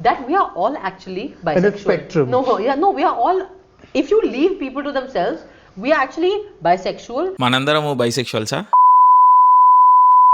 that we are all actually bisexual. spectrum. No, yeah, no, we are all. If you leave people to themselves, we are actually bisexual. మనందరము బైసెక్షువల్సా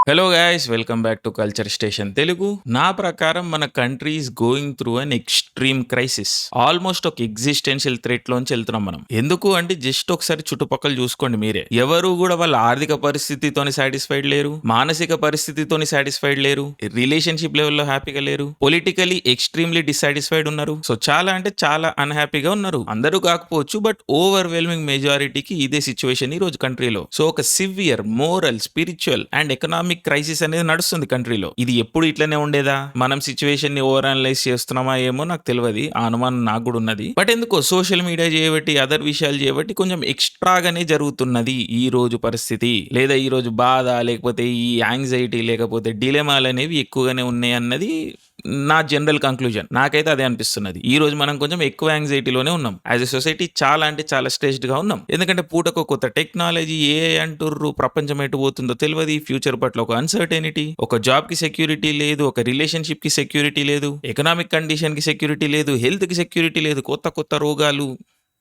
hello guys welcome back to culture station Telugu నా ప్రకారం మన country is going through an extreme crisis almost ఒక existential threat లోంచి వెళ్తున్నాం మనం. ఎందుకు అంటే జస్ట్ ఒకసారి చుట్టుపక్కల చూసుకోండి మీరే. ఎవరు కూడా వాళ్ళ ఆర్థిక పరిస్థితితోని సాటిస్ఫైడ్ లేరు. మానసిక పరిస్థితితోని సాటిస్ఫైడ్ లేరు. రిలేషన్షిప్ లెవెల్లో హ్యాపీగా లేరు. పొలిటికలీ ఎక్స్ట్రీమ్లీ డిస్సాటిస్ఫైడ్ ఉన్నారు. సో చాలా అంటే చాలా అన్హ్యాపీగా ఉన్నారు. అందరూ కాకపోవచ్చు బట్ ఓవర్వెల్మింగ్ మెజారిటీకి ఇదే సిచ్యువేషన్ ఈ రోజు కంట్రీలో సో ఒక severe moral spiritual and economic crisis అనేది నడుస్తుంది కంట్రీలో. ఇది ఎప్పుడు ఇట్లనే ఉండేదా? మనం సిచ్యువేషన్ని ఓవర్ అనలైజ్ చేస్తున్నామా ఏమో నాకు తెలియదు ఆ అనుమానం నాకు కూడా ఉన్నది. బట్ ఎందుకో సోషల్ మీడియా చేయబట్టి అదర్ విషయాలు చేయబట్టి కొంచెం ఎక్స్ట్రాగానే జరుగుతున్నది ఈ రోజు పరిస్థితి. లేదా ఈ రోజు బాధ లేకపోతే ఈ యాంగ్జైటీ లేకపోతే డిలెమాలు అనేవి ఎక్కువగానే ఉన్నాయి అన్నది నా జనరల్ కంక్లూజన్ నాకైతే అదే అనిపిస్తున్నది. ఈ రోజు మనం కొంచెం ఎక్కువ యాంగ్జైటీలోనే ఉన్నాం. యాజ్ ఎ సొసైటీ చాలా అంటే చాలా స్ట్రెస్డ్గా ఉన్నాం. ఎందుకంటే పూటకు కొత్త టెక్నాలజీ ఏ అంటుర్రు ప్రపంచం ఎటు పోతుందో తెలియదు ఫ్యూచర్ పట్ల ఒక అన్సర్టెనిటీ ఒక జాబ్కి సెక్యూరిటీ లేదు ఒక రిలేషన్షిప్కి సెక్యూరిటీ లేదు ఎకనామిక్ కండిషన్కి సెక్యూరిటీ లేదు హెల్త్కి సెక్యూరిటీ లేదు కొత్త కొత్త రోగాలు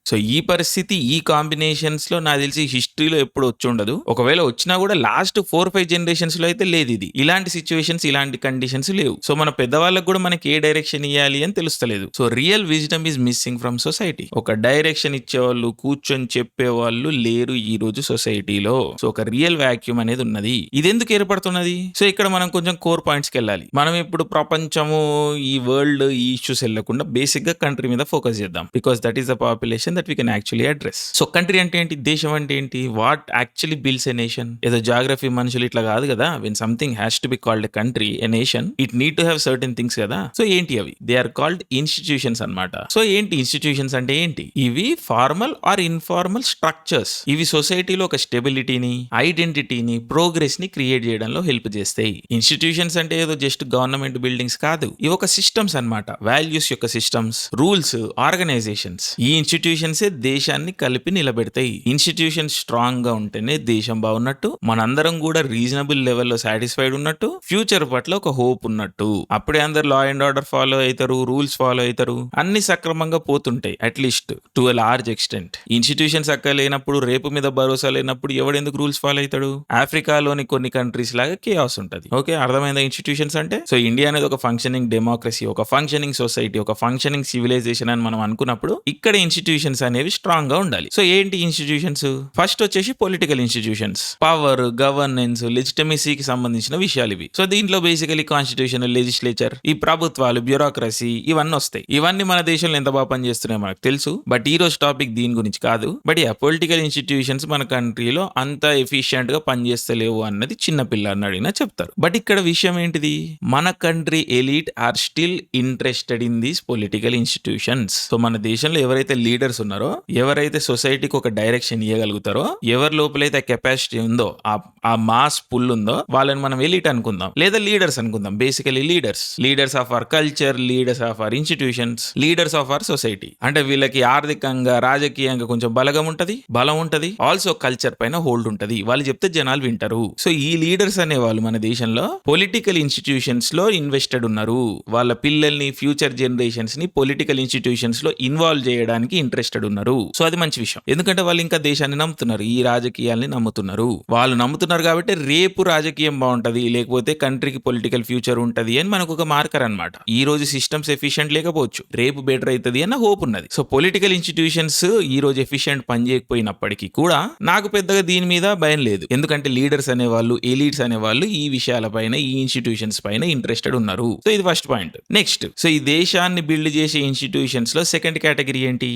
సో ఈ పరిస్థితి ఈ కాంబినేషన్స్లో నాకు తెలిసి హిస్టరీలో ఎప్పుడు వచ్చి ఉండదు. ఒకవేళ వచ్చినా కూడా లాస్ట్ ఫోర్ ఫైవ్ జనరేషన్స్లో అయితే లేదు ఇది. ఇలాంటి సిచ్యువేషన్స్ ఇలాంటి కండిషన్స్ లేవు. సో మన పెద్దవాళ్ళకి కూడా మనకి ఏ డైరెక్షన్ ఇవ్వాలి అని తెలుస్తలేదు. So real wisdom is missing from society. ఒక డైరెక్షన్ ఇచ్చేవాళ్ళు కూర్చొని చెప్పేవాళ్ళు లేరు ఈ రోజు సొసైటీలో. సో ఒక రియల్ వాక్యూమ్ అనేది ఉన్నది. ఇది ఎందుకు ఏర్పడుతున్నది? సో ఇక్కడ మనం కొంచెం కోర్ పాయింట్స్కి వెళ్ళాలి. మనం ఇప్పుడు ప్రపంచము ఈ వరల్డ్ ఈ ఇష్యూస్ వెళ్ళకుండా బేసిక్గా కంట్రీ మీద ఫోకస్ చేద్దాం. Because that is the population that we can actually address so country అంటే ఏంటి? దేశం అంటే ఏంటి? What actually builds a nation ఏదో జాగ్రఫీ మనుషులు ఇట్లా కాదు కదా? When something has to be called country a nation it need to have certain things కదా? సో ఏంటి అవి? దే ఆర్ కాల్డ్ ఇన్స్టిట్యూషన్స్ అన్నమాట. సో ఏంటి ఇన్స్టిట్యూషన్స్ అంటే ఏంటి? ఇవి ఫార్మల్ ఆర్ ఇన్ఫార్మల్ స్ట్రక్చర్స్ ఇవి సొసైటీలో ఒక స్టెబిలిటీని ఐడెంటిటీని ప్రోగ్రెస్ని క్రియేట్ చేయడంలో హెల్ప్ చేస్తాయి. ఇన్స్టిట్యూషన్స్ అంటే ఏదో జస్ట్ గవర్నమెంట్ బిల్డింగ్స్ కాదు. ఇవి ఒక సిస్టమ్స్ అన్నమాట. వాల్యూస్ యొక్క సిస్టమ్స్ రూల్స్ ఆర్గనైజేషన్స్ ఈ ఇన్స్టిట్యూషన్ ఇన్స్టిట్యూషన్సే దేశాన్ని కలిపి నిలబెడతాయి. ఇన్స్టిట్యూషన్ స్ట్రాంగ్గా ఉంటేనే దేశం బాగున్నట్టు మనందరం కూడా రీజనబుల్ లెవెల్లో సాటిస్ఫైడ్ ఉన్నట్టు ఫ్యూచర్ పట్ల ఒక హోప్ ఉన్నట్టు. అప్పుడే అందరు లా అండ్ ఆర్డర్ ఫాలో అవుతారు రూల్స్ ఫాలో అవుతారు అన్ని సక్రమంగా పోతుంటాయి at least to large extent institutions అక్క లేనప్పుడు రేపు మీద భరోసా లేనప్పుడు ఎవడెందుకు రూల్స్ ఫాలో అవుతాడు ఆఫ్రికాలోని కొన్ని కంట్రీస్ లాగా కేఆస్ ఉంటది. ఓకే అర్థమైందా ఇన్స్టిట్యూషన్స్ అంటే? సో ఇండియా అనేది ఒక ఫంక్షనింగ్ డెమోక్రసీ ఒక ఫంక్షనింగ్ సొసైటీ ఒక ఫంక్షనింగ్ సివిలైజేషన్ అని మనం అనుకున్నప్పుడు ఇక్కడ ఇన్స్టిట్యూషన్ ఇన్స్టిట్యూషన్స్ అనేవి స్ట్రాంగ్గా ఉండాలి. సో ఏంటి ఇన్స్టిట్యూషన్స్ ఫస్ట్ వచ్చేసి పొలిటికల్ ఇన్స్టిట్యూషన్స్ పవర్ గవర్నెన్స్ లెజిటమసీకి సంబంధించిన విషయాలు ఇవి. సో దీంట్లో బేసికలీ కాన్స్టిట్యూషన్ లెజిస్లేచర్ ఈ ప్రభుత్వాలు బ్యూరోక్రసీ ఇవన్నీ వస్తాయి. ఇవన్నీ మన దేశంలో ఎంత బాగా పనిచేస్తున్నాయో మనకు తెలుసు. బట్ ఈ రోజు టాపిక్ దీని గురించి కాదు. బట్ ఆ పొలిటికల్ ఇన్స్టిట్యూషన్స్ మన కంట్రీలో అంత ఎఫిషియెంట్గా పనిచేస్తలేవు అన్నది చిన్న పిల్లని అడిగినా చెప్తారు. బట్ ఇక్కడ విషయం ఏంటిది? మన country elite are still interested in these political institutions so మన దేశంలో ఎవరైతే లీడర్స్ చేస్తున్నారో ఎవరైతే సొసైటీకి ఒక డైరెక్షన్ ఇవ్వగలుగుతారో ఎవరి లోపలైతే కెపాసిటీ ఉందో ఆ మాస్ పుల్ ఉందో వాళ్ళని మనం ఎలీట్ అనుకుందాం. లేదా లీడర్స్ అనుకుందాం. Basically leaders. Leaders of our culture leaders of our institutions leaders of our society. అంటే వీళ్ళకి ఆర్థికంగా రాజకీయంగా కొంచెం బలగం ఉంటది బలం ఉంటది ఆల్సో కల్చర్ పైన హోల్డ్ ఉంటది. వాళ్ళు చెప్తే జనాలు వింటారు. సో ఈ లీడర్స్ అనే వాళ్ళు మన దేశంలో పొలిటికల్ ఇన్స్టిట్యూషన్స్లో ఇన్వెస్టెడ్ ఉన్నారు. వాళ్ళ పిల్లల్ని ఫ్యూచర్ జనరేషన్స్ని పొలిటికల్ ఇన్స్టిట్యూషన్స్లో ఇన్వాల్వ్ చేయడానికి ఇంట్రెస్ట్ ఇంట్రెస్టెడ్ ఉన్నారు సో అది మంచి విషయం. ఎందుకంటే వాళ్ళు ఇంకా దేశాన్ని నమ్ముతున్నారు. ఈ రాజకీయాల్ని నమ్ముతున్నారు. వాళ్ళు నమ్ముతున్నారు కాబట్టి రేపు రాజకీయం బాగుంటది లేకపోతే కంట్రీకి పొలిటికల్ ఫ్యూచర్ ఉంటది అని మనకు ఒక మార్కర్ అన్నమాట. ఈ రోజు సిస్టమ్స్ ఎఫిషియెంట్ లేకపోవచ్చు. రేపు బెటర్ అవుతుంది అన్న హోప్ ఉన్నది. సో పొలిటికల్ ఇన్స్టిట్యూషన్స్ ఈ రోజు ఎఫిషియెంట్ పని చేయకపోయినప్పటికీ కూడా నాకు పెద్దగా దీని మీద భయం లేదు. ఎందుకంటే లీడర్స్ అనేవాళ్ళు ఎలీడ్స్ అనేవాళ్ళు ఈ విషయాలపైన ఈ ఇన్స్టిట్యూషన్స్ పైన ఇంట్రెస్టెడ్ ఉన్నారు. సో ఇది ఫస్ట్ పాయింట్. నెక్స్ట్. సో ఈ దేశాన్ని బిల్డ్ చేసే ఇన్స్టిట్యూషన్స్లో సెకండ్ కేటగిరీ ఏంటి?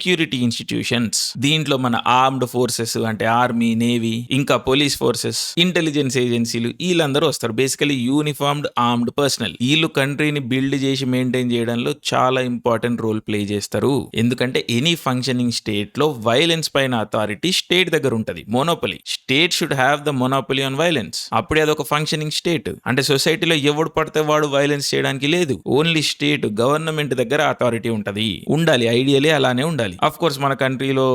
సెక్యూరిటీ ఇన్స్టిట్యూషన్స్ దీంట్లో మన ఆర్మ్డ్ ఫోర్సెస్ అంటే ఆర్మీ నేవీ ఇంకా పోలీస్ ఫోర్సెస్ ఇంటెలిజెన్స్ ఏజెన్సీలు వీళ్ళందరూ వస్తారు. బేసికలీ యూనిఫార్మ్డ్ ఆర్మ్డ్ పర్సనల్ వీళ్ళు కంట్రీని బిల్డ్ చేసి మెయింటైన్ చేయడంలో చాలా ఇంపార్టెంట్ రోల్ ప్లే చేస్తారు. ఎందుకంటే ఎనీ ఫంక్షనింగ్ స్టేట్లో వైలెన్స్ పైన అథారిటీ స్టేట్ దగ్గర ఉంటది. Monopoly state should have the monopoly on violence అప్పుడే అదొక ఫంక్షనింగ్ స్టేట్ అంటే సొసైటీలో ఎవడు పడితే వాడు వైలెన్స్ చేయడానికి లేదు. ఓన్లీ స్టేట్ గవర్నమెంట్ దగ్గర అథారిటీ ఉంటది. ఉండాలి ఐడియలీ అలానే ఉండాలి. ఉండాలి. అఫ్ కోర్స్ మన కంట్రీలో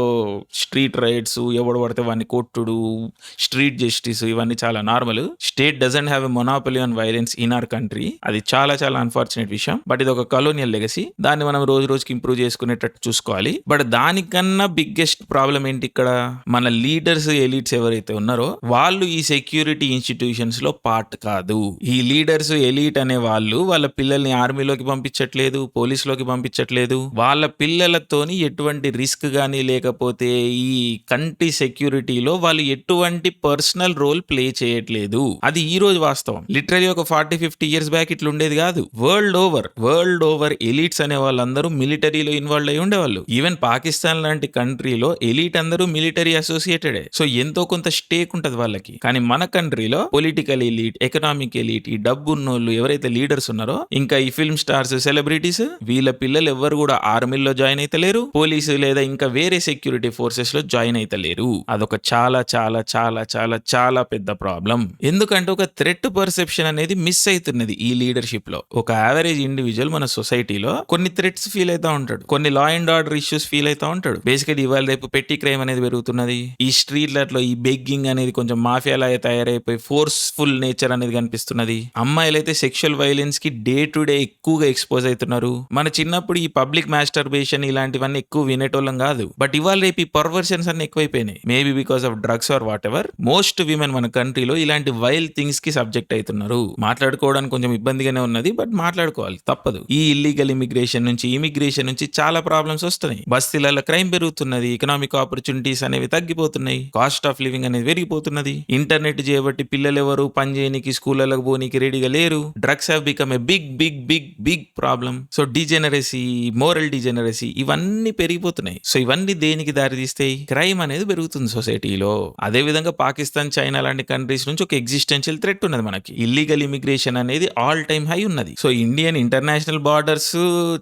స్ట్రీట్ రైట్స్ ఎవడు పడితే వాడిని కొట్టుడు స్ట్రీట్ జస్టిస్ ఇవన్నీ చాలా normal state doesn't have a monopoly on violence in our country అది చాలా చాలా అన్ఫార్చునేట్ విషయం. బట్ ఇది ఒక కలోనియల్ లెగసీ దాన్ని మనం రోజు రోజుకి ఇంప్రూవ్ చేసుకునేటట్టు చూసుకోవాలి. బట్ దానికన్నా బిగ్గెస్ట్ ప్రాబ్లం ఏంటి ఇక్కడ? మన లీడర్స్ ఎలీట్స్ ఎవరైతే ఉన్నారో వాళ్ళు ఈ సెక్యూరిటీ ఇన్స్టిట్యూషన్స్లో పార్ట్ కాదు. ఈ లీడర్స్ ఎలీట్ అనే వాళ్ళు వాళ్ళ పిల్లల్ని ఆర్మీలోకి పంపించట్లేదు పోలీసులోకి పంపించట్లేదు. వాళ్ళ పిల్లలతోని ఎటువంటి రిస్క్ కానీ లేకపోతే ఈ కంటి సెక్యూరిటీలో వాళ్ళు ఎటువంటి పర్సనల్ రోల్ ప్లే చేయట్లేదు. అది ఈ రోజు వాస్తవం. లిటరలీ ఒక ఫార్టీ ఫిఫ్టీ ఇయర్స్ బ్యాక్ ఇట్లా ఉండేది కాదు. World over world over elites అనే వాళ్ళందరూ మిలిటరీలో ఇన్వాల్వ్ అయి ఉండేవాళ్ళు. ఈవెన్ పాకిస్తాన్ లాంటి కంట్రీలో ఎలీట్ అందరూ మిలిటరీ అసోసియేటెడ్. సో ఎంతో కొంత స్టేక్ ఉంటది వాళ్ళకి. కానీ మన కంట్రీలో పొలిటికల్ ఎలీట్ ఎకనామిక్ ఎలీట్ ఈ డబ్బు ఉన్నోళ్ళు ఎవరైతే లీడర్స్ ఉన్నారో ఇంకా ఈ ఫిల్మ్ స్టార్స్ సెలబ్రిటీస్ వీళ్ళ పిల్లలు ఎవరు కూడా ఆర్మీలో జాయిన్ అయితే లేరు పోలీసు లేదా ఇంకా వేరే సెక్యూరిటీ ఫోర్సెస్లో జాయిన్ అయితలేరు అదొక చాలా చాలా చాలా చాలా చాలా పెద్ద ప్రాబ్లం. ఎందుకంటే ఒక థ్రెట్ పర్సెప్షన్ అనేది మిస్ అవుతున్నది ఈ లీడర్షిప్లో. ఒక యావరేజ్ ఇండివిజువల్ మన సొసైటీలో కొన్ని థ్రెట్స్ ఫీల్ అవుతా ఉంటాడు. కొన్ని law and order issues feel అవుతా ఉంటాడు. బేసికలీ ఇవాళ రేపు పెట్టి క్రైమ్ అనేది పెరుగుతున్నది. ఈ స్ట్రీట్లలో ఈ బెగ్గింగ్ అనేది కొంచెం మాఫియా లాగా తయారైపోయి ఫోర్స్ఫుల్ నేచర్ అనేది కనిపిస్తున్నది. అమ్మాయిలైతే సెక్షువల్ వైలెన్స్కి డే టు డే ఎక్కువగా ఎక్స్పోజ్ అవుతున్నారు. మన చిన్నప్పుడు ఈ పబ్లిక్ మాస్టర్బేషన్ ఇలాంటివన్నీ ఎక్కువ వినేటోళ్ళం కాదు. బట్ ఇవాళ రేపు ఈ పర్వర్షన్స్ అన్ని ఎక్కువైపోయినాయి. Maybe because of drugs or whatever most women మన కంట్రీలో ఇలాంటి వైల్డ్ థింగ్స్కి సబ్జెక్ట్ అవుతున్నారు మాట్లాడుకోవడానికి కొంచెం ఇబ్బందిగానే ఉన్నది బట్ మాట్లాడుకోవాలి. తప్పదు. ఈ ఇల్లీగల్ ఇమిగ్రేషన్ నుంచి ఇమిగ్రేషన్ నుంచి చాలా ప్రాబ్లమ్స్ వస్తున్నాయి. బస్తీలలో క్రైమ్ పెరుగుతున్నది ఎకనామిక్ ఆపర్చునిటీస్ అనేవి తగ్గిపోతున్నాయి. కాస్ట్ ఆఫ్ లివింగ్ అనేది పెరిగిపోతున్నది. ఇంటర్నెట్ చేయబట్టి పిల్లలు ఎవరు పని చేయనికి స్కూళ్ళకు పోనీకి రెడీగా లేరు. Drugs have become a big big big big problem so degeneracy moral degeneracy ఇవన్నీ పెరిగిపోతున్నాయి. సో ఇవన్నీ దేనికి దారితీస్తాయి? క్రైమ్ అనేది పెరుగుతుంది సొసైటీలో. అదే విధంగా పాకిస్తాన్ చైనా లాంటి కంట్రీస్ నుంచి ఒక ఎగ్జిస్టెన్షియల్ థ్రెట్ ఉన్నది మనకి. ఇల్లీగల్ ఇమిగ్రేషన్ అనేది ఆల్ టైమ్ హై ఉన్నది. సో ఇండియన్ ఇంటర్నేషనల్ బార్డర్స్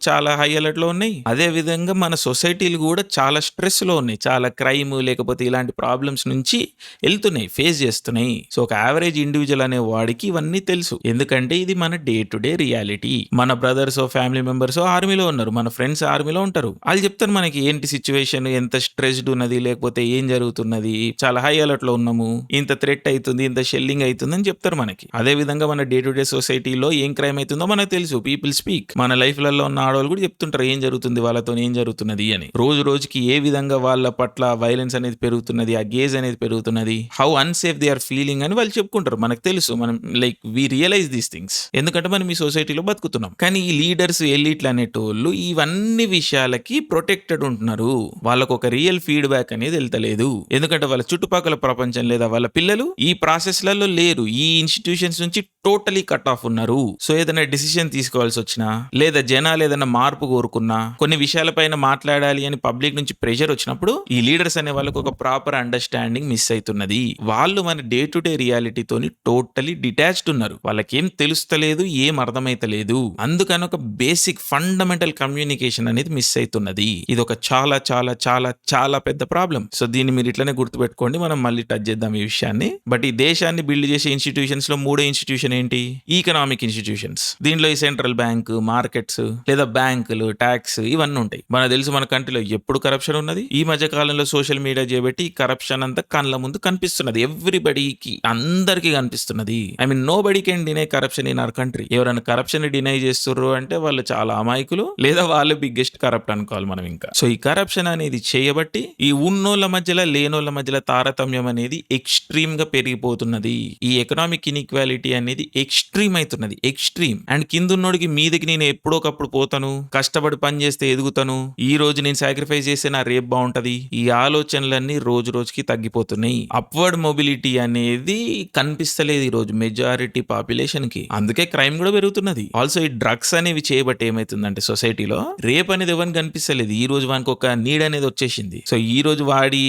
చాలా హై అలర్ట్లో ఉన్నాయి. అదే విధంగా మన సొసైటీలు కూడా చాలా స్ట్రెస్లో ఉన్నాయి. చాలా క్రైమ్ లేకపోతే ఇలాంటి ప్రాబ్లమ్స్ నుంచి వెళ్తున్నాయి ఫేస్ చేస్తున్నాయి. సో ఒక యావరేజ్ ఇండివిజువల్ అనే వాడికి ఇవన్నీ తెలుసు. ఎందుకంటే ఇది మన డే టు డే రియాలిటీ. మన బ్రదర్స్ ఫ్యామిలీ మెంబర్స్ ఆర్మీలో ఉన్నారు. మన ఫ్రెండ్స్ ఆర్మీలో ఉంటారు. వాళ్ళు చెప్తారు మనకి ఏంటి సిచ్యువేషన్ ఎంత స్ట్రెస్డ్ ఉన్నది? లేకపోతే ఏం జరుగుతున్నది? చాలా హై అలర్ట్లో ఉన్నాము. ఇంత థ్రెట్ అవుతుంది ఇంత షెల్లింగ్ అవుతుంది అని చెప్తారు మనకి. అదే విధంగా మన డే టు డే సొసైటీలో ఏం క్రైమ్ అవుతుందో మనకు తెలుసు. పీపుల్ స్పీక్ మన లైఫ్లలో ఉన్న ఆడవాళ్ళు కూడా చెప్తుంటారు ఏం జరుగుతుంది? వాళ్ళతో ఏం జరుగుతున్నది? అని. రోజు రోజుకి ఏ విధంగా వాళ్ళ పట్ల వైలెన్స్ అనేది పెరుగుతున్నది? ఆ గేజ్ అనేది పెరుగుతున్నది? How unsafe they are feeling అని వాళ్ళు చెప్పుకుంటారు. మనకు తెలుసు. మనం like we realize these things ఎందుకంటే మనం ఈ సొసైటీలో బతుకుతున్నాం. కానీ ఈ లీడర్స్ ఎలీట్లు అనేటోళ్ళు ఇవన్నీ విషయాలకి ప్రొటెక్ట్ ప్రొటెక్టెడ్ ఉంటున్నారు. వాళ్ళకు ఒక రియల్ ఫీడ్బ్యాక్ అనేది వెళ్తలేదు. ఎందుకంటే వాళ్ళ చుట్టుపక్కల ప్రపంచం లేదా వాళ్ళ పిల్లలు ఈ ప్రాసెస్లలో లేరు. ఈ ఇన్స్టిట్యూషన్స్ నుంచి టోటలీ కట్ ఆఫ్ ఉన్నారు. సో ఏదైనా డిసిషన్ తీసుకోవాల్సి వచ్చినా లేదా జనాలు ఏదైనా మార్పు కోరుకున్నా కొన్ని విషయాలపైన మాట్లాడాలి అని పబ్లిక్ నుంచి ప్రెషర్ వచ్చినప్పుడు ఈ లీడర్స్ అనే వాళ్ళకి ఒక ప్రాపర్ అండర్స్టాండింగ్ మిస్ అవుతున్నది వాళ్ళు మన డే టు డే రియాలిటీతోని టోటలీ డిటాచ్డ్ ఉన్నారు. వాళ్ళకేం తెలుస్తలేదు ఏం అర్థమైతలేదు. అందుకని ఒక బేసిక్ ఫండమెంటల్ కమ్యూనికేషన్ అనేది మిస్ అవుతున్నది ఇది ఒక చాలా చాలా చాలా చాలా పెద్ద ప్రాబ్లం. సో దీన్ని మీరు ఇట్లనే గుర్తుపెట్టుకోండి. మనం మళ్ళీ టచ్ చేద్దాం ఈ విషయాన్ని. బట్ ఈ దేశాన్ని బిల్డ్ చేసే ఇన్స్టిట్యూషన్స్లో మూడో ఇన్స్టిట్యూషన్ ఏంటి? ఈకనామిక్ ఇన్స్టిట్యూషన్స్ దీనిలో ఈ సెంట్రల్ బ్యాంక్ మార్కెట్స్ లేదా బ్యాంకులు ట్యాక్స్ ఇవన్నీ ఉంటాయి. మనకు తెలుసు మన కంట్రీలో ఎప్పుడు కరప్షన్ ఉన్నది? ఈ మధ్య కాలంలో సోషల్ మీడియా చేయబట్టి ఈ కరప్షన్ అంతా కళ్ళ ముందు కనిపిస్తున్నది. ఎవ్రీబడికి అందరికీ కనిపిస్తున్నది. I mean nobody can deny corruption in our country ఎవరైనా కరప్షన్ డినై చేస్తుర్రు అంటే వాళ్ళు చాలా అమాయకులు లేదా వాళ్ళు బిగ్గెస్ట్ కరప్ట్ అనుకోవాలి మనం ఇంకా. సో ఈ కరప్షన్ అనేది చేయబట్టి ఈ ఉన్నోళ్ళ మధ్యలో లేనోళ్ళ మధ్యలో తారతమ్యం అనేది ఎక్స్ట్రీమ్గా పెరిగిపోతున్నది. ఈ ఎకనామిక్ ఇన్ఈక్వాలిటీ అనేది ఎక్స్ట్రీమ్ అవుతున్నది ఎక్స్ట్రీమ్ అండ్ కిందున్నోడికి మీదకి నేను ఎప్పుడోకప్పుడు పోతాను. కష్టపడి పని చేస్తే ఎదుగుతాను. ఈ రోజు నేను సాక్రిఫైస్ చేస్తే నా రేపు బాగుంటది. ఈ ఆలోచనలన్నీ రోజు రోజుకి తగ్గిపోతున్నాయి. అప్వర్డ్ మొబిలిటీ అనేది కనిపిస్తలేదు ఈ రోజు మెజారిటీ పాపులేషన్కి. అందుకే క్రైమ్ కూడా పెరుగుతున్నది. ఆల్సో ఈ డ్రగ్స్ అనేవి చేయబట్టి ఏమైతుందంటే సొసైటీలో రేప్ అనేది ఎవరిని కనిపిస్తలేదు. ఈ ఈ రోజు వానికి ఒక నీడ్ అనేది వచ్చేసింది. సో ఈ రోజు వాడి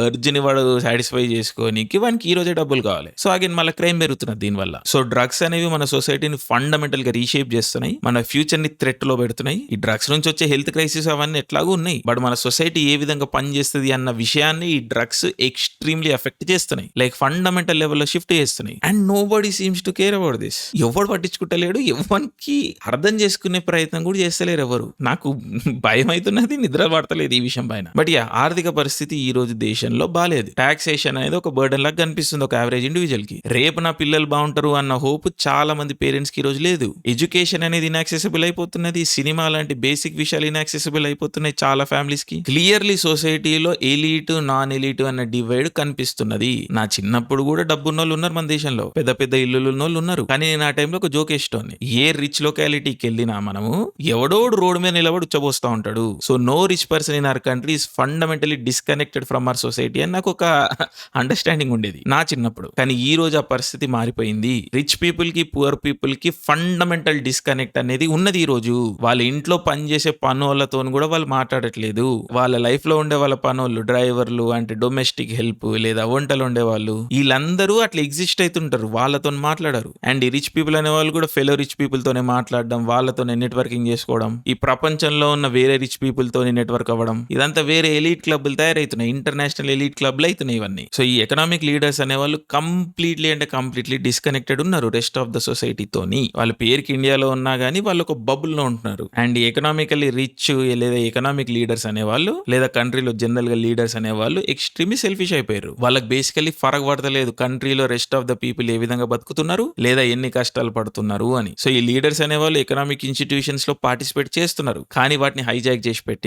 urge వాడు సాటిస్ఫై చేసుకోనికి వానికి ఈ రోజే డబ్బులు కావాలి. సో అగైన్ మళ్ళీ క్రైమ్ పెరుగుతున్నది దీనివల్ల సో డ్రగ్స్ అనేవి మన సొసైటీని ఫండమెంటల్గా రీషేప్ చేస్తున్నాయి. మన ఫ్యూచర్ని థ్రెట్లో పెడుతున్నాయి. ఈ డ్రగ్స్ నుంచి వచ్చే హెల్త్ క్రైసిస్ అవన్నీ ఎట్లాగూ ఉన్నాయి. బట్ మన సొసైటీ ఏ విధంగా పనిచేస్తుంది అన్న విషయాన్ని ఈ డ్రగ్స్ ఎక్స్ట్రీమ్లీ ఎఫెక్ట్ చేస్తున్నాయి. లైక్ ఫండమెంటల్ లెవెల్లో షిఫ్ట్ చేస్తున్నాయి. And nobody seems to care about this ఎవడు పట్టించుకుంటలేడు. ఎవరికి అర్థం చేసుకునే ప్రయత్నం కూడా చేస్తలేరు ఎవరు. నాకు భయం అవుతున్నది ఉన్నది నిద్ర పడతలేదు ఈ విషయం పైన. బట్ యా ఆర్థిక పరిస్థితి ఈ రోజు దేశంలో బాలేదు. టాక్సేషన్ అనేది ఒక బర్డెన్ లాగా కనిపిస్తుంది ఒక యావరేజ్ ఇండివిజువల్కి. రేపు నా పిల్లలు బాగుంటారు అన్న హోప్ చాలా మంది పేరెంట్స్కి ఈ రోజు లేదు. ఎడ్యుకేషన్ అనేది ఇన్యాక్సెసిబుల్ అయిపోతున్నది. సినిమా లాంటి బేసిక్ విషయాలు ఇన్యాక్సెసిబుల్ అయిపోతున్నాయి చాలా ఫ్యామిలీస్కి. క్లియర్లీ సొసైటీలో ఎలీట్ నాన్ ఎలీట్ అన్న డివైడ్ కనిపిస్తున్నది. నా చిన్నప్పుడు కూడా డబ్బున్న ఉన్నారు మన దేశంలో. పెద్ద పెద్ద ఇల్లులు ఉన్నారు. కానీ నేను ఆ టైంలో ఒక జోక్ ఇష్టం ఏ రిచ్ లొకాలిటీకి వెళ్ళినా మనము ఎవడోడు రోడ్ మీద నిలబడి ఉచ్చబోస్తా ఉంటాడు. So no rich person in our country is fundamentally disconnected from our society అని నాకు ఒక అండర్స్టాండింగ్ ఉండేది నా చిన్నప్పుడు. కానీ ఈ రోజు ఆ పరిస్థితి మారిపోయింది. రిచ్ పీపుల్కి పువర్ పీపుల్కి ఫండమెంటల్ డిస్కనెక్ట్ అనేది ఉన్నది ఈ రోజు. వాళ్ళ ఇంట్లో పనిచేసే పనులతో కూడా వాళ్ళు మాట్లాడట్లేదు. వాళ్ళ లైఫ్లో ఉండే వాళ్ళ పనులు డ్రైవర్లు అంటే డొమెస్టిక్ హెల్ప్ లేదా వంటలు ఉండే వాళ్ళు వీళ్ళందరూ అట్లా ఎగ్జిస్ట్ అవుతుంటారు వాళ్ళతో మాట్లాడరు. అండ్ ఈ రిచ్ పీపుల్ అనే వాళ్ళు కూడా ఫెలో రిచ్ పీపుల్ తోనే మాట్లాడడం వాళ్ళతోనే నెట్వర్కింగ్ చేసుకోవడం. ఈ ప్రపంచంలో ఉన్న వేరే రిచ్ పీపుల్ తోని నెట్వర్క్ అవ్వడం ఇదంతా వేరే ఎలీట్ క్లబ్లు తయారవుతున్నాయి ఇంటర్నేషనల్ ఎలీట్ క్లబ్లు అవుతున్నాయి ఇవన్నీ. సో ఈ ఎకనామిక్ లీడర్స్ అనేవాళ్ళు కంప్లీట్లీ అంటే కంప్లీట్లీ డిస్కనెక్టెడ్ ఉన్నారు రెస్ట్ ఆఫ్ ద సొసైటీతోని. వాళ్ళ పేరుకి ఇండియాలో ఉన్నా కానీ వాళ్ళు ఒక బబుల్లో ఉంటున్నారు. అండ్ ఎకనామికలీ రిచ్ లేదా ఎకనామిక్ లీడర్స్ అనే వాళ్ళు లేదా కంట్రీలో జనరల్గా లీడర్స్ అనే వాళ్ళు ఎక్స్ట్రీమ్లీ సెల్ఫిష్ అయిపోయారు. వాళ్ళకి బేసికలీ ఫరక్ పడతలేదు కంట్రీలో రెస్ట్ ఆఫ్ ద పీపుల్ ఏ విధంగా బతుకుతున్నారు లేదా ఎన్ని కష్టాలు పడుతున్నారు అని. సో ఈ లీడర్స్ అనేవాళ్ళు ఎకనామిక్ ఇన్స్టిట్యూషన్స్లో పార్టిసిపేట్ చేస్తున్నారు. కానీ వాటిని హైజాక్ చేసి పెట్టారు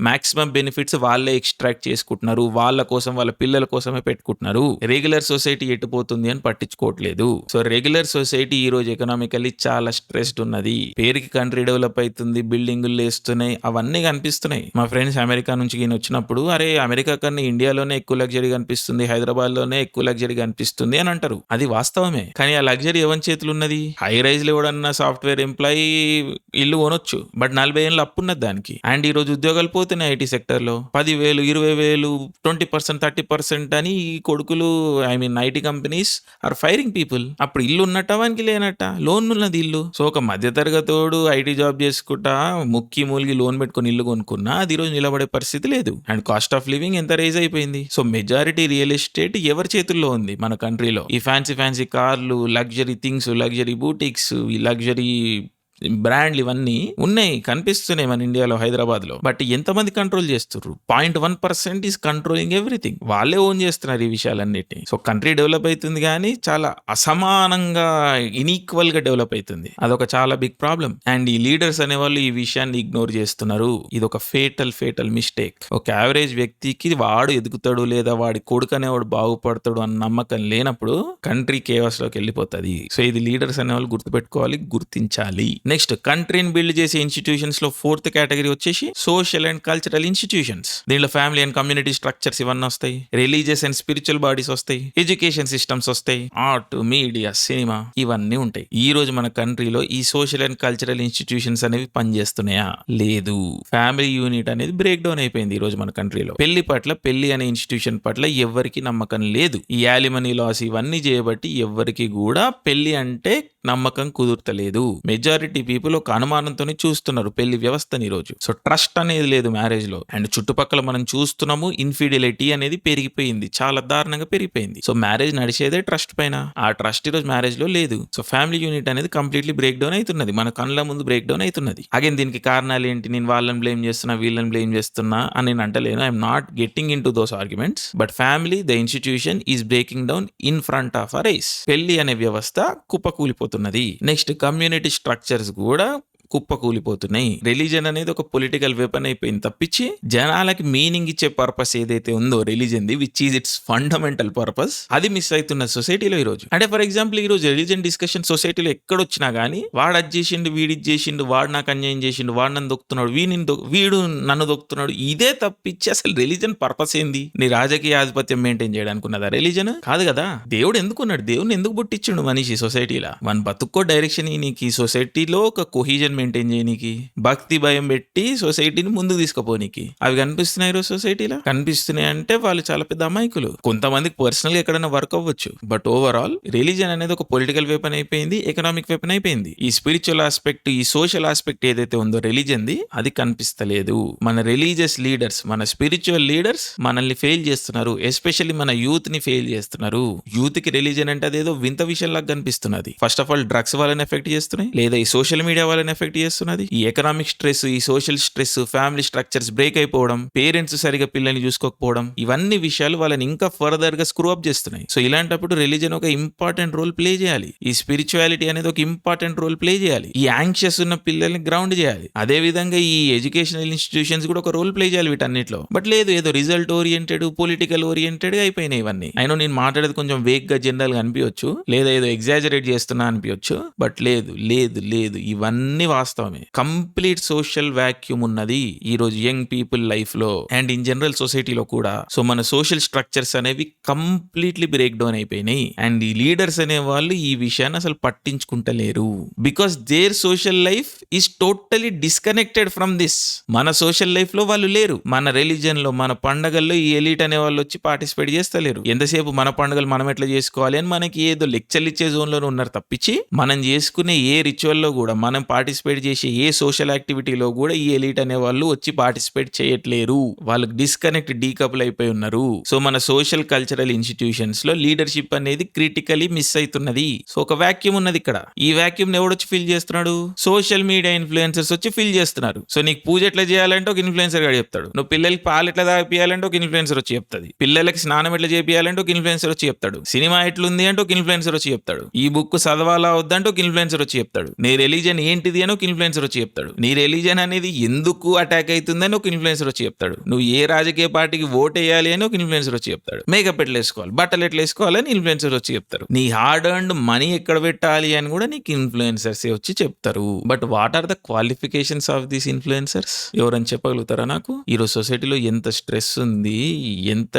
మాక్సిమం బెనిఫిట్స్ వాళ్ళే ఎక్స్ట్రాక్ట్ చేసుకుంటున్నారు. వాళ్ళ కోసం వాళ్ళ పిల్లల కోసమే పెట్టుకుంటున్నారు. రెగ్యులర్ సొసైటీ ఎట్టుపోతుంది అని పట్టించుకోవట్లేదు. సో రెగ్యులర్ సొసైటీ ఈ రోజు ఎకనామికలీ చాలా స్ట్రెస్డ్ ఉన్నది. పేరుకి కంట్రీ డెవలప్ అవుతుంది బిల్డింగులు లేస్తున్నాయి అవన్నీ కనిపిస్తున్నాయి. మా ఫ్రెండ్స్ అమెరికా నుంచి ఈయన వచ్చినప్పుడు అరే అమెరికా కన్నా ఇండియాలోనే ఎక్కువ లగ్జరీ కనిపిస్తుంది హైదరాబాద్లోనే ఎక్కువ లగ్జరీ కనిపిస్తుంది అని అంటారు. అది వాస్తవమే. కానీ ఆ లగ్జరీ ఎవరి చేతులు ఉన్నది? హై రైజ్లో ఎవడన్నా సాఫ్ట్వేర్ ఎంప్లాయీ ఇల్లు కొనొచ్చు. బట్ నలభై ఏళ్ళు అప్పు ఉన్నది దానికి. అండ్ ఈ రోజు ఉద్యోగాలు పోతున్నాయి ఐటీ సెక్టర్లో. పదివేలు ఇరవై వేలు ట్వంటీ పర్సెంట్ థర్టీ పర్సెంట్ అని ఈ కొడుకులు I mean IT companies are firing people. అప్పుడు ఇల్లు ఉన్నట్ట వానికి లేనట్ట. లోన్ ఉన్నది ఇల్లు. సో ఒక మధ్యతరగతోడు ఐటీ జాబ్ చేసుకుంటా ముక్కి మూలిగి లోన్ పెట్టుకుని ఇల్లు కొనుక్కున్నా అది రోజు నిలబడే పరిస్థితి లేదు. అండ్ కాస్ట్ ఆఫ్ లివింగ్ ఎంత రైజ్ అయిపోయింది? సో మెజారిటీ రియల్ ఎస్టేట్ ఎవరి చేతుల్లో ఉంది మన కంట్రీలో? ఈ ఫ్యాన్సీ ఫ్యాన్సీ కార్లు లగ్జరీ థింగ్స్ లగ్జరీ బూటిక్స్ ఈ లగ్జరీ బ్రాండ్లు ఇవన్నీ ఉన్నాయి కనిపిస్తున్నాయి మన ఇండియాలో హైదరాబాద్లో. బట్ ఎంతమంది కంట్రోల్ చేస్తున్నారు point one percent is controlling everything. వాళ్ళే ఓన్ చేస్తున్నారు ఈ విషయాలన్నిటిని సో కంట్రీ డెవలప్ అవుతుంది కానీ చాలా అసమానంగా ఇన్ఈక్వల్గా డెవలప్ అవుతుంది అదొక చాలా బిగ్ ప్రాబ్లం అండ్ ఈ లీడర్స్ అనేవాళ్ళు ఈ విషయాన్ని ఇగ్నోర్ చేస్తున్నారు. ఇది ఒక ఫేటల్ ఫేటల్ మిస్టేక్. ఒక యావరేజ్ వ్యక్తికి వాడు ఎదుగుతాడు లేదా వాడి కొడుకు అనేవాడు బాగుపడతాడు అన్న నమ్మకం లేనప్పుడు కంట్రీ కేవస్లోకి వెళ్ళిపోతుంది. సో ఇది లీడర్స్ అనేవాళ్ళు గుర్తుపెట్టుకోవాలి గుర్తించాలి. నెక్స్ట్ కంట్రీని బిల్డ్ చేసే ఇన్స్టిట్యూషన్స్లో ఫోర్త్ కేటగిరీ వచ్చేసి సోషల్ అండ్ కల్చరల్ ఇన్స్టిట్యూషన్స్ దీంట్లో ఫ్యామిలీ అండ్ కమ్యూనిటీ స్ట్రక్చర్స్ ఇవన్నీ వస్తాయి. రిలీజియస్ అండ్ స్పిరిచువల్ బాడీస్ వస్తాయి. ఎడ్యుకేషన్ సిస్టమ్స్ వస్తాయి. ఆర్ట్ మీడియా సినిమా ఇవన్నీ ఉంటాయి. ఈ రోజు మన కంట్రీలో ఈ సోషల్ అండ్ కల్చరల్ ఇన్స్టిట్యూషన్స్ అనేవి పనిచేస్తున్నాయా? లేదు. ఫ్యామిలీ యూనిట్ అనేది బ్రేక్ డౌన్ అయిపోయింది ఈ రోజు మన కంట్రీలో పెళ్ళి పట్ల పెళ్ళి అనే ఇన్స్టిట్యూషన్ పట్ల ఎవరికి నమ్మకం లేదు. ఈ యాలిమనీ లాస్ ఇవన్నీ చేయబట్టి ఎవరికి కూడా పెళ్ళి అంటే నమ్మకం కుదుర్తలేదు. మెజారిటీ పీపుల్ ఒక అనుమానంతోనే చూస్తున్నారు పెళ్ళి వ్యవస్థని ఈ రోజు సో ట్రస్ట్ అనేది లేదు మ్యారేజ్లో అండ్ చుట్టుపక్కల మనం చూస్తున్నాము ఇన్ఫిడిలిటీ అనేది పెరిగిపోయింది. చాలా దారుణంగా పెరిగిపోయింది. సో మ్యారేజ్ నడిచేదే ట్రస్ట్ పైన. ఆ ట్రస్ట్ ఈ రోజు మ్యారేజ్లో లేదు. సో ఫ్యామిలీ యూనిట్ అనేది కంప్లీట్లీ బ్రేక్ డౌన్ అవుతున్నది మన కళ్ళ ముందు బ్రేక్ డౌన్ అవుతున్నది అగైన్ దీనికి కారణాలు ఏంటి? నేను వాళ్ళని బ్లేమ్ చేస్తున్నా వీళ్ళని బ్లేమ్ చేస్తున్నా అని నేను అంటలేను. I'm not getting into those arguments. But family the institution is breaking down in front of a race. పెళ్ళి అనే వ్యవస్థ కుప్పకూలిపోతున్నది. నెక్స్ట్ కమ్యూనిటీ స్ట్రక్చర్స్ కూడా కుప్ప కూలిపోతున్నాయి రిలీజన్ అనేది ఒక పొలిటికల్ వెపన్ అయిపోయింది. తప్పించి జనాలకి మీనింగ్ ఇచ్చే పర్పస్ ఏదైతే ఉందో religion the which is its fundamental purpose అది మిస్ అవుతున్న సొసైటీలో ఈ రోజు అంటే ఫర్ ఎగ్జాంపుల్ ఈ రోజు రిలీజన్ డిస్కషన్ సొసైటీలో ఎక్కడొచ్చినా కానీ వాడు అది చేసిండు వీడి ఇది చేసిండు వాడు నాకు అన్యాయం చేసిండు వాడు నన్ను దొక్కుతున్నాడు వీని వీడు నన్ను దొక్కుతున్నాడు ఇదే తప్పించి అసలు రిలీజన్ పర్పస్ ఏంది? నీ రాజకీయ ఆధిపత్యం మెయింటైన్ చేయడానికి ఉన్నదా రిలీజన్ కాదు కదా? దేవుడు ఎందుకున్నాడు? దేవుని ఎందుకు పుట్టించిండు మనిషి సొసైటీలో మన బతుక్కో డైరెక్షన్ నీకు. ఈ సొసైటీలో ఒక కొహీజన్ మెయింటైన్ చేయనీకి. భక్తి భయం పెట్టి సొసైటీని ముందుకు తీసుకుపోనీకి. అవి కనిపిస్తున్నాయి ఈరోజు సొసైటీలో? కనిపిస్తున్నాయి అంటే వాళ్ళు చాలా పెద్ద అమాయకులు. కొంతమందికి పర్సనల్గా ఎక్కడైనా వర్క్ అవ్వచ్చు. బట్ ఓవరాల్ రిలీజన్ అనేది ఒక పొలిటికల్ వెపన్ అయిపోయింది ఎకనామిక్ వెపన్ అయిపోయింది. ఈ స్పిరిచువల్ ఆస్పెక్ట్ ఈ సోషల్ ఆస్పెక్ట్ ఏదైతే ఉందో రిలీజన్ ది అది కనిపిస్తలేదు. మన రిలీజియస్ లీడర్స్ మన స్పిరిచువల్ లీడర్స్ మనల్ని ఫెయిల్ చేస్తున్నారు. ఎస్పెషల్లీ మన యూత్ని ఫెయిల్ చేస్తున్నారు. యూత్కి రిలీజన్ అంటే అదేదో వింత విషయంలాగా కనిపిస్తున్నది. ఫస్ట్ ఆఫ్ ఆల్ డ్రగ్స్ వాళ్ళని ఎఫెక్ట్ చేస్తున్నాయి. లేదా ఈ సోషల్ మీడియా వాళ్ళని ఎఫెక్ట్ ఎఫెక్ట్ చేస్తున్నది? ఈ ఎకనామిక్ స్ట్రెస్ ఈ social stress family structures break అయిపోవడం పేరెంట్స్ సరిగా పిల్లల్ని చూసుకోకపోవడం ఇవన్నీ విషయాలు వాళ్ళని ఇంకా ఫర్దర్గా స్క్రూ అప్ చేస్తున్నాయి. సో ఇలాంటప్పుడు రిలీజన్ ఒక ఇంపార్టెంట్ రోల్ ప్లే చేయాలి. ఈ స్పిరిచువాలిటీ అనేది ఒక ఇంపార్టెంట్ రోల్ ప్లే చేయాలి. ఈ యాంగ్షియస్ ఉన్న పిల్లల్ని గ్రౌండ్ చేయాలి. అదే విధంగా ఈ ఎడ్యుకేషనల్ ఇన్స్టిట్యూషన్స్ కూడా ఒక రోల్ ప్లే చేయాలి వీటన్నిటిలో. బట్ లేదు ఏదో రిజల్ట్ ఓరియంటెడ్ పొలిటికల్ ఓరియంటెడ్ అయిపోయినాయి ఇవన్నీ. అయినా నేను మాట్లాడేది కొంచెం వేగ్గా జనరల్గా అనిపించవచ్చు లేదా ఏదో ఎగ్జాజరేట్ చేస్తున్నా అనిపించవచ్చు బట్ లేదు లేదు లేదు ఇవన్నీ వాస్తవమే. కంప్లీట్ సోషల్ వాక్యూమ్ ఉన్నది ఈ రోజు యంగ్ పీపుల్ లైఫ్లో అండ్ ఇన్ జనరల్ సొసైటీలో కూడా. సో మన సోషల్ స్ట్రక్చర్స్ అనేవి కంప్లీట్లీ బ్రేక్ డౌన్ అయిపోయినాయి. అండ్ ఈ లీడర్స్ అనే వాళ్ళు ఈ విషయాన్ని అసలు పట్టించుకుంటలేరు. Because their social life is totally disconnected from this. మన సోషల్ లైఫ్లో వాళ్ళు లేరు. మన రిలీజన్లో మన పండగల్లో ఈ ఎలీట్ అనే వాళ్ళు వచ్చి పార్టిసిపేట్ చేస్తలేరు. ఎంతసేపు మన పండుగలు మనం ఎట్లా చేసుకోవాలి అని మనకి ఏదో లెక్చర్లు ఇచ్చే జోన్లోనే ఉన్నారు తప్పించి మనం చేసుకునే ఏ రిచువల్లో కూడా మనం పార్టిసిపేట్ చేసే ఏ సోషల్ యాక్టివిటీలో కూడా ఈ ఎలీట్ అనే వాళ్ళు వచ్చి పార్టిసిపేట్ చేయట్లేరు. వాళ్ళకి డిస్కనెక్ట్ డీకపుల్ అయిపోయి ఉన్నారు. సో మన సోషల్ కల్చరల్ ఇన్స్టిట్యూషన్స్లో లీడర్షిప్ అనేది క్రిటికలీ మిస్ అవుతున్నది సో ఒక వాక్యూమ్ ఉన్నది ఇక్కడ. ఈ వాక్యూమ్ ఎవడొచ్చి ఫిల్ చేస్తున్నాడు? సోషల్ మీడియా ఇన్ఫ్లుయెన్సర్స్ వచ్చి ఫిల్ చేస్తున్నారు. సో నీకు పూజ ఎట్లా చేయాలంటే ఒక ఇన్ఫ్లుయెన్సర్ గారు చెప్తాడు. నువ్వు పిల్లలకి పాలు ఎట్లా తాగిపియాలంటే ఒక ఇన్ఫ్లుయెన్సర్ వచ్చి చెప్తాది. పిల్లలకి స్నానం ఎట్లా చేపియాలంటే ఒక ఇన్ఫ్లుయెన్సర్ వచ్చి చెప్తాడు. సినిమా ఎట్లుంది అంటే ఒక ఇన్ఫ్లుయెన్సర్ వచ్చి చెప్తాడు. ఈ బుక్ చదవాలా వద్దంటే ఒక ఇన్ఫ్లుయెన్సర్ వచ్చి చెప్తాడు. నీ రిలీజన్ ఏంటిది అని ఒక ఇన్ఫ్లుయెన్సర్ వచ్చి చెప్తాడు. నీ రిలీజన్ అనేది ఎందుకు అటాక్ అవుతుందని ఒక ఇన్ఫ్లుయెన్సర్ వచ్చి చెప్తాడు. నువ్వు ఏ రాజకీయ పార్టీకి ఓట్ వేయాలి అని ఒక ఇన్ఫ్లుయెన్సర్ వచ్చి చెప్తాడు. మేకప్ ఎట్లా వేసుకోవాలి? బట్టలు ఎట్లా వేసుకోవాలని ఇన్ఫ్లుయెన్సర్ వచ్చి చెప్తారు నీ హార్డ్ అండ్ మనీ ఎక్కడ పెట్టాలి అని కూడా నీకు ఇన్ఫ్లుయెన్సర్స్ వచ్చి చెప్తారు. But what are the qualifications of these influencers ఎవరని చెప్పగలుగుతారా నాకు? ఈరోజు సొసైటీలో ఎంత స్ట్రెస్ ఉంది ఎంత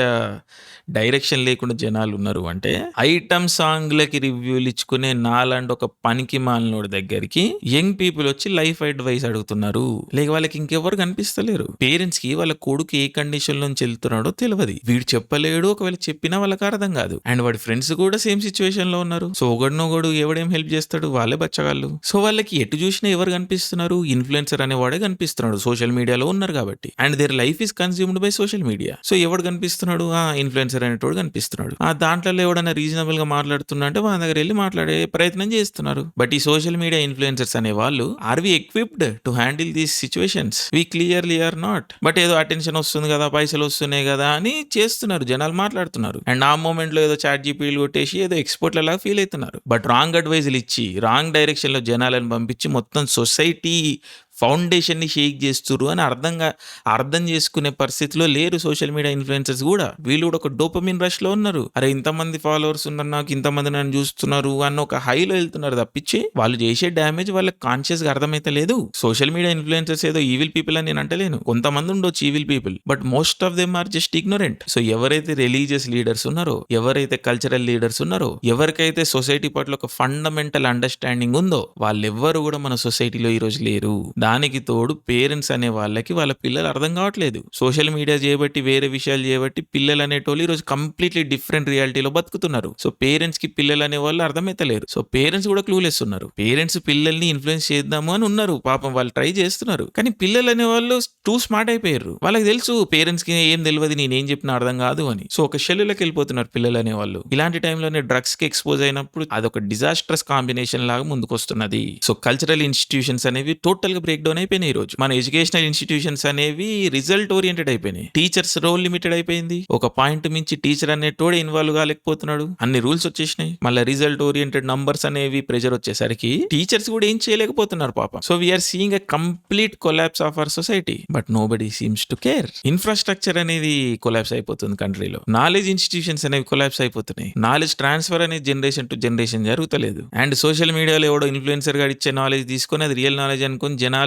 డైరెక్షన్ లేకుండా జనాలు ఉన్నారు అంటే ఐటమ్ సాంగ్లకి రివ్యూలు ఇచ్చుకునే నాలాంటి ఒక పనికి మాలినోడి దగ్గరికి యంగ్ పీపుల్ వచ్చి లైఫ్ అడ్వైస్ అడుగుతున్నారు. లేక వాళ్ళకి ఇంకెవరు కనిపిస్తలేరు. పేరెంట్స్కి వాళ్ళ కొడుకు ఏ కండిషన్ నుంచి వెళ్తున్నాడో తెలియదు వీడు చెప్పలేడు ఒకవేళ చెప్పినా వాళ్ళకి అర్థం కాదు. అండ్ వాడి ఫ్రెండ్స్ కూడా సేమ్ సిచ్యువేషన్లో ఉన్నారు. సో ఒకడినొకడు ఎవడేం హెల్ప్ చేస్తాడు? వాళ్ళే బచ్చగాళ్ళు. సో వాళ్ళకి ఎటు చూసినా ఎవరు కనిపిస్తున్నారు? ఇన్ఫ్లుయెన్సర్ అనేవాడే కనిపిస్తున్నాడు. సోషల్ మీడియాలో ఉన్నారు కాబట్టి. And their life is consumed by social media. So ఎవడు కనిపిస్తున్నాడు? ఆ ఇన్ఫ్లుయెన్సర్ అనేటోడు కనిపిస్తున్నాడు. ఆ దాంట్లో ఎవడైనా రీజనబుల్గా మాట్లాడుతున్నా అంటే వాళ్ళ దగ్గర వెళ్ళి మాట్లాడే ప్రయత్నం చేస్తున్నారు. బట్ ఈ సోషల్ మీడియా ఇన్ఫ్లుయెన్సర్స్ అనే వాళ్ళు are we equipped to handle these situations we clearly are not but ఏదో అటెన్షన్ వస్తుంది కదా పైసలు వస్తున్నాయి కదా అని చేస్తున్నారు. జనాలు మాట్లాడుతున్నారు. అండ్ ఆ మూమెంట్లో ఏదో చాట్ జీపీలు కొట్టేసి ఏదో ఎక్స్పోర్ట్ లాగా ఫీల్ అవుతున్నారు. బట్ రాంగ్ అడ్వైజులు ఇచ్చి రాంగ్ డైరెక్షన్లో జనాలను పంపించి మొత్తం సొసైటీ ఫౌండేషన్ని షేక్ చేస్తురు అని అర్థంగా అర్థం చేసుకునే పరిస్థితిలో లేరు సోషల్ మీడియా ఇన్ఫ్లుయెన్సర్స్ కూడా. వీళ్ళు కూడా ఒక డోపమిన్ రష్లో ఉన్నారు. అరే ఇంతమంది ఫాలోవర్స్ ఉన్నారు నాకు ఇంతమంది నన్ను చూస్తున్నారు అన్న ఒక హైలో వెళ్తున్నారు తప్పించి వాళ్ళు చేసే డ్యామేజ్ వాళ్ళకి కాన్షియస్గా అర్థమైతే లేదు. సోషల్ మీడియా ఇన్ఫ్లుయెన్సర్స్ ఏదో ఈవిల్ పీపుల్ అని నేను అంటలేను. కొంతమంది ఉండొచ్చు evil people but most of them are just ignorant so ఎవరైతే రిలీజియస్ లీడర్స్ ఉన్నారో ఎవరైతే కల్చరల్ లీడర్స్ ఉన్నారో ఎవరికైతే సొసైటీ పట్ల ఒక ఫండమెంటల్ అండర్స్టాండింగ్ ఉందో వాళ్ళెవ్వరు కూడా మన సొసైటీలో ఈ రోజు లేరు. దానికి తోడు పేరెంట్స్ అనే వాళ్ళకి వాళ్ళ పిల్లలు అర్థం కావట్లేదు. సోషల్ మీడియా చేయబట్టి వేరే విషయాలు చేయబట్టి పిల్లలు అనేటోళ్ళు ఈరోజు కంప్లీట్లీ డిఫరెంట్ రియాలిటీలో బతుకుతున్నారు. సో పేరెంట్స్కి పిల్లలు అనే వాళ్ళు అర్థమైతలేరు. సో పేరెంట్స్ కూడా క్లూలెస్ ఉన్నారు. పేరెంట్స్ పిల్లల్ని ఇన్ఫ్లుయెన్స్ చేద్దాము అని ఉన్నారు. పాపం వాళ్ళు ట్రై చేస్తున్నారు. కానీ పిల్లలు అనే వాళ్ళు టూ స్మార్ట్ అయిపోయారు. వాళ్ళకి తెలుసు పేరెంట్స్కి ఏం తెలియదు నేనేం చెప్పినా అర్థం కాదు అని. సో ఒక షెల్లులోకి వెళ్ళిపోతున్నారు పిల్లలు అనే వాళ్ళు. ఇలాంటి టైంలోనే డ్రగ్స్కి ఎక్స్పోజ్ అయినప్పుడు అదొక డిజాస్ట్రస్ కాంబినేషన్ లాగా ముందుకొస్తున్నది. సో కల్చరల్ ఇన్స్టిట్యూషన్స్ అనేవి టోటల్గా బ్రేక్ డౌన్ అయిపోయినాయి ఈ రోజు. మన ఎడ్యుకేషనల్ ఇన్స్టిట్యూషన్స్ అనేవి రిజల్ట్ ఓరియంటెడ్ అయిపోయినాయి. టీచర్స్ రోల్ లిమిటెడ్ అయిపోయింది. ఒక పాయింట్ మించి టీచర్ అనేటోడే ఇన్వాల్వ్ కాలేకపోతున్నాడు. అన్ని రూల్స్ వచ్చేసినాయి. మళ్ళీ రిజల్ట్ ఓరియంటెడ్ నంబర్స్ అనేవి ప్రెజర్ వచ్చేసరికి టీచర్స్ కూడా ఏం చేయలేకపోతున్నారు పాప. So we're seeing a complete collapse of our society. But nobody seems to care. Infrastructure అనేది కొలాబ్స్ అయిపోతుంది కంట్రీలో. నాలెడ్జ్ ఇన్స్టిట్యూషన్స్ అనేవి కొలాబ్స్ అయిపోతున్నాయి. నాలెడ్జ్ ట్రాన్స్ఫర్ అనేది జనరేషన్ టు జనరేషన్ జరుగుతలేదు. అండ్ సోషల్ మీడియాలో ఎవడో ఇన్ఫ్లుయెన్సర్గా ఇచ్చే నాలెడ్జ్ తీసుకొని అది రియల్ నాలెడ్జ్ అనుకుని జనాలు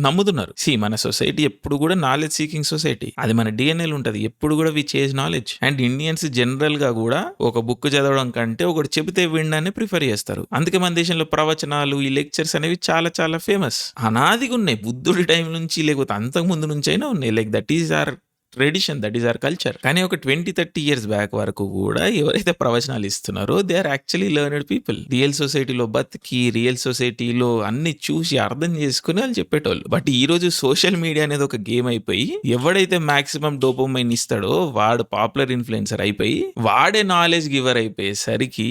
నమ్ముతున్నారు. సి మన సొసైటీ ఎప్పుడు కూడా నాలెడ్జ్ సీకింగ్ సొసైటీ అది మన డిఎన్ఏలు ఉంటుంది. ఎప్పుడు కూడా we chase knowledge and Indians జనరల్గా కూడా ఒక బుక్ చదవడం కంటే ఒకటి చెబితే వినడాన్ని ప్రిఫర్ చేస్తారు. అందుకే మన దేశంలో ప్రవచనాలు ఈ లెక్చర్స్ అనేవి చాలా చాలా ఫేమస్ అనాదిగా ఉన్నాయి. బుద్ధుడి టైం నుంచి లేకపోతే అంతకు ముందు నుంచి అయినా ఉన్నాయి. Like that is our tradition that is our culture కానీ ఒక ట్వంటీ థర్టీ ఇయర్స్ బ్యాక్ వరకు కూడా ఎవరైతే ప్రవచనాలు ఇస్తున్నారో they are actually learned people real సొసైటీలో బతికి రియల్ సొసైటీలో అన్ని చూసి అర్థం చేసుకుని వాళ్ళు చెప్పేటోళ్ళు. బట్ ఈ రోజు సోషల్ మీడియా అనేది ఒక గేమ్ అయిపోయి ఎవడైతే మాక్సిమం డోపోమైన్ ఇస్తాడో వాడు పాపులర్ ఇన్ఫ్లుయెన్సర్ అయిపోయి వాడే నాలెడ్జ్ గివర్ అయిపోయేసరికి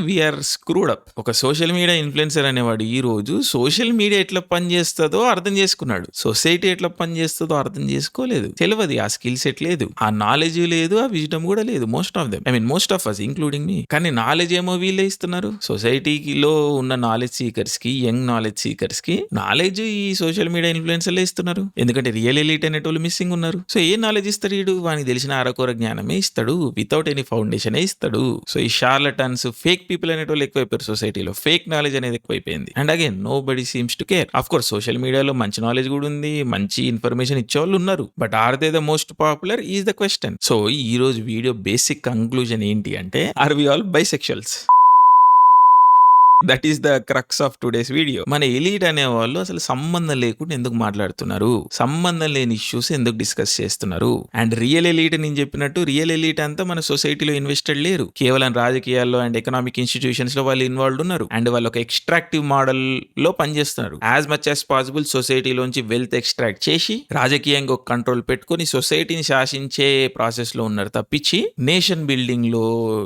వీఆర్ స్క్రూడ్ అప్ ఒక సోషల్ మీడియా ఇన్ఫ్లుయెన్సర్ అనేవాడు ఈ రోజు సోషల్ మీడియా ఎట్లా పనిచేస్తుందో అర్థం చేసుకున్నాడు. సొసైటీ ఎట్లా పనిచేస్తుందో అర్థం చేసుకోలేదు. తెలియదు ఆ స్కిల్ సెట్ లేదు. ఆ నాలెడ్జ్ లేదు ఆ విజడమ్ కూడా లేదు most of them I mean most of us including me కానీ నాలెడ్జ్ ఏమో వీళ్ళే ఇస్తున్నారు. సొసైటీలో ఉన్న నాలెడ్జ్ సీకర్స్కి యంగ్ నాలెడ్జ్ సీకర్స్కి నాలెడ్జ్ ఈ సోషల్ మీడియా ఇన్ఫ్లుయెన్సర్లే ఇస్తున్నారు. ఎందుకంటే రియల్ ఎలిట్ అనేటోళ్ళు మిస్సింగ్ ఉన్నారు. సో ఏ నాలెడ్జ్ ఇస్తాడు వీడు? వానికి తెలిసిన అరకొర జ్ఞానమే ఇస్తాడు. వితౌట్ ఎనీ ఫౌండేషన్ ఇస్తాడు. సో ఈ షార్లటన్స్ ఫేక్ పీపుల్ అనేటోళ్ళు ఎక్కువైపోయారు సొసైటీలో. ఫేక్ నాలెడ్జ్ అనేది ఎక్కువైపోయింది. And again nobody seems to care of course social మీడియాలో మంచి నాలెడ్జ్ కూడా ఉంది. మంచి ఇన్ఫర్మేషన్ ఇచ్చేవాళ్ళు ఉన్నారు. But are they the most popular is the question so ఈ రోజు వీడియో బేసిక్ కంక్లూజన్ ఏంటి అంటే are we all bisexuals that is the crux of today's video మన ఎలీట్ అనే వాళ్ళు అసలు సంబంధం లేకుండా ఎందుకు మాట్లాడుతున్నారు? సంబంధం లేని ఇష్యూస్ ఎందుకు డిస్కస్ చేస్తున్నారు? అండ్ రియల్ ఎలీట్ నేను చెప్పినట్టు రియల్ ఎలీట్ అంతా మన సొసైటీలో ఇన్వెస్టెడ్ లేరు. కేవలం రాజకీయాల్లో అండ్ ఎకనామిక్ ఇన్స్టిట్యూషన్స్లో వాళ్ళు ఇన్వాల్వ్ ఉన్నారు. అండ్ వాళ్ళు ఒక ఎక్స్ట్రాక్టివ్ మోడల్లో పనిచేస్తున్నారు. యాజ్ మచ్ యాజ్ పాసిబుల్ సొసైటీలోంచి వెల్త్ ఎక్స్ట్రాక్ట్ చేసి రాజకీయంగా ఒక కంట్రోల్ పెట్టుకొని సొసైటీని శాసించే ప్రాసెస్లో ఉన్నారు తప్పించి నేషన్ బిల్డింగ్లో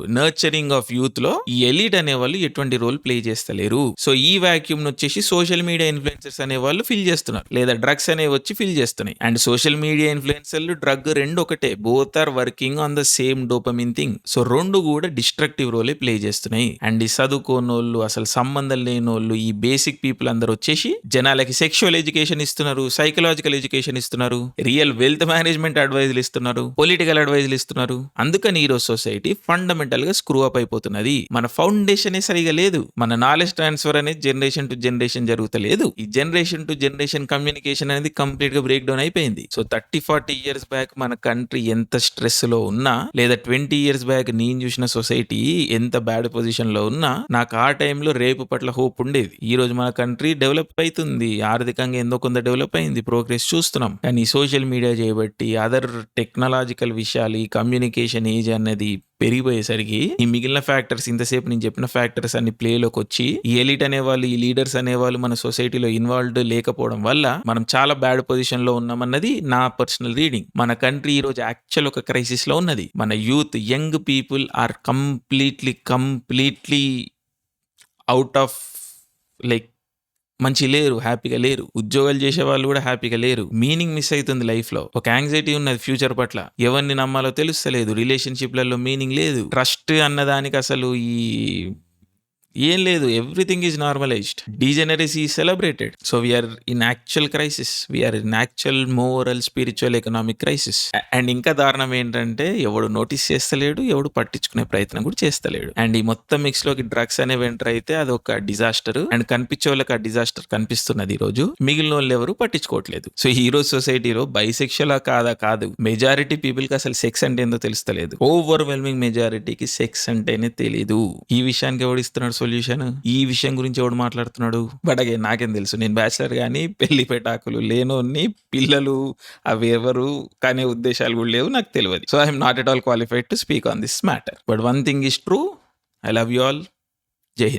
నర్చరింగ్ ఆఫ్ యూత్లో ఈ ఎలీట్ అనే వాళ్ళు ఎటువంటి రోల్ ప్లే చేస్తలేరు. సో ఈ వాక్యూమ్ వచ్చేసి సోషల్ మీడియా ఇన్ఫ్లుయెన్సర్స్ అనే వాళ్ళు ఫిల్ చేస్తున్నారు. లేదా డ్రగ్స్ అనేవి వచ్చి ఫిల్ చేస్తున్నాయి. అండ్ సోషల్ మీడియా ఇన్ఫ్లుయెన్సర్లు డ్రగ్ రెండు ఒకటే. Both are working on the same dopamine thing so రెండు కూడా డిస్ట్రక్టివ్ రోలే ప్లే చేస్తున్నాయి. అండ్ ఈ చదువుకోనోళ్ళు అసలు సంబంధం లేని వాళ్ళు ఈ బేసిక్ పీపుల్ అందరూ వచ్చేసి జనాలకి సెక్షువల్ ఎడ్యుకేషన్ ఇస్తున్నారు సైకలాజికల్ ఎడ్యుకేషన్ ఇస్తున్నారు రియల్ వెల్త్ మేనేజ్మెంట్ అడ్వైజులు ఇస్తున్నారు పొలిటికల్ అడ్వైజులు ఇస్తున్నారు. అందుకని ఈరోజు సొసైటీ ఫండమెంటల్గా స్క్రూ అప్ అయిపోతున్నది. మన ఫౌండేషన్ సరిగా లేదు. మన నాలెడ్జ్ ట్రాన్స్ఫర్ అనేది జనరేషన్ టు జనరేషన్ జరుగుతలేదు. ఈ జనరేషన్ టు జనరేషన్ కమ్యూనికేషన్ అనేది కంప్లీట్గా బ్రేక్ డౌన్ అయిపోయింది. So thirty forty years back మన కంట్రీ ఎంత స్ట్రెస్లో ఉన్నా లేదా ట్వంటీ ఇయర్స్ బ్యాక్ నేను చూసిన సొసైటీ ఎంత బ్యాడ్ పొజిషన్లో ఉన్నా నాకు ఆ టైంలో రేపు పట్ల హోప్ ఉండేది. ఈ రోజు మన కంట్రీ డెవలప్ అవుతుంది ఆర్థికంగా ఎంతో కొంత డెవలప్ అయింది. ప్రోగ్రెస్ చూస్తున్నాం. కానీ సోషల్ మీడియా చేయబట్టి అదర్ టెక్నాలజికల్ విషయాలు ఈ కమ్యూనికేషన్ ఏజ్ అనేది పెరిగిపోయేసరికి ఈ మిగిలిన ఫ్యాక్టర్స్ ఇంతసేపు నేను చెప్పిన ఫ్యాక్టర్స్ అన్ని ప్లేలోకి వచ్చి ఈ ఎలిట్ అనేవాళ్ళు ఈ లీడర్స్ అనేవాళ్ళు మన సొసైటీలో ఇన్వాల్వ్డ్ లేకపోవడం వల్ల మనం చాలా బ్యాడ్ పొజిషన్లో ఉన్నామన్నది నా పర్సనల్ రీడింగ్ మన కంట్రీ ఈ రోజు యాక్చువల్ ఒక క్రైసిస్లో ఉన్నది. మన youth young people are completely completely out of like మంచి లేరు హ్యాపీగా లేరు. ఉద్యోగాలు చేసే వాళ్ళు కూడా హ్యాపీగా లేరు. మీనింగ్ మిస్ అవుతుంది లైఫ్లో ఒక యాంగ్జైటీ ఉన్నది ఫ్యూచర్ పట్ల. ఎవరిని నమ్మాలో తెలుస్తలేదు. రిలేషన్షిప్లలో మీనింగ్ లేదు. ట్రస్ట్ అన్నదానికి అసలు ఈ ఏం లేదు everything is normalized degeneracy celebrated so we're in actual crisis we're in actual moral spiritual economic crisis and ఇంకా దారుణం ఏంటంటే ఎవడు నోటీస్ చేస్తలేడు ఎవడు పట్టించుకునే ప్రయత్నం కూడా చేస్తలేడు. అండ్ ఈ మొత్తం మిక్స్లోకి డ్రగ్స్ అనేవి ఎంటర్ అయితే అది ఒక డిజాస్టర్ అండ్ కనిపించే వాళ్ళకి ఆ డిజాస్టర్ కనిపిస్తున్నది ఈ రోజు. మిగిలిన వాళ్ళు ఎవరు పట్టించుకోవట్లేదు. సో ఈ రోజు సొసైటీలో బైసెక్షువల్ కాదా? కాదు. మెజారిటీ పీపుల్కి అసలు సెక్స్ అంటే ఏందో తెలుస్తలేదు. ఓవర్వెల్మింగ్ మెజారిటీకి సెక్స్ అంటేనే తెలియదు ఈ విషయానికి ఎవడు ఇస్తున్నాడు సొల్యూషన్ ఈ విషయం గురించి ఎవడు మాట్లాడుతున్నాడు? బట్ అగే నాకేం తెలుసు. నేను బ్యాచిలర్ కానీ పెళ్ళి పెటాకులు లేనోన్ని పిల్లలు అవి ఎవరు కానీ ఉద్దేశాలు కూడా లేవు నాకు తెలియదు. So I'm not at all qualified to speak on this matter but one thing is true I love you all Jai Hind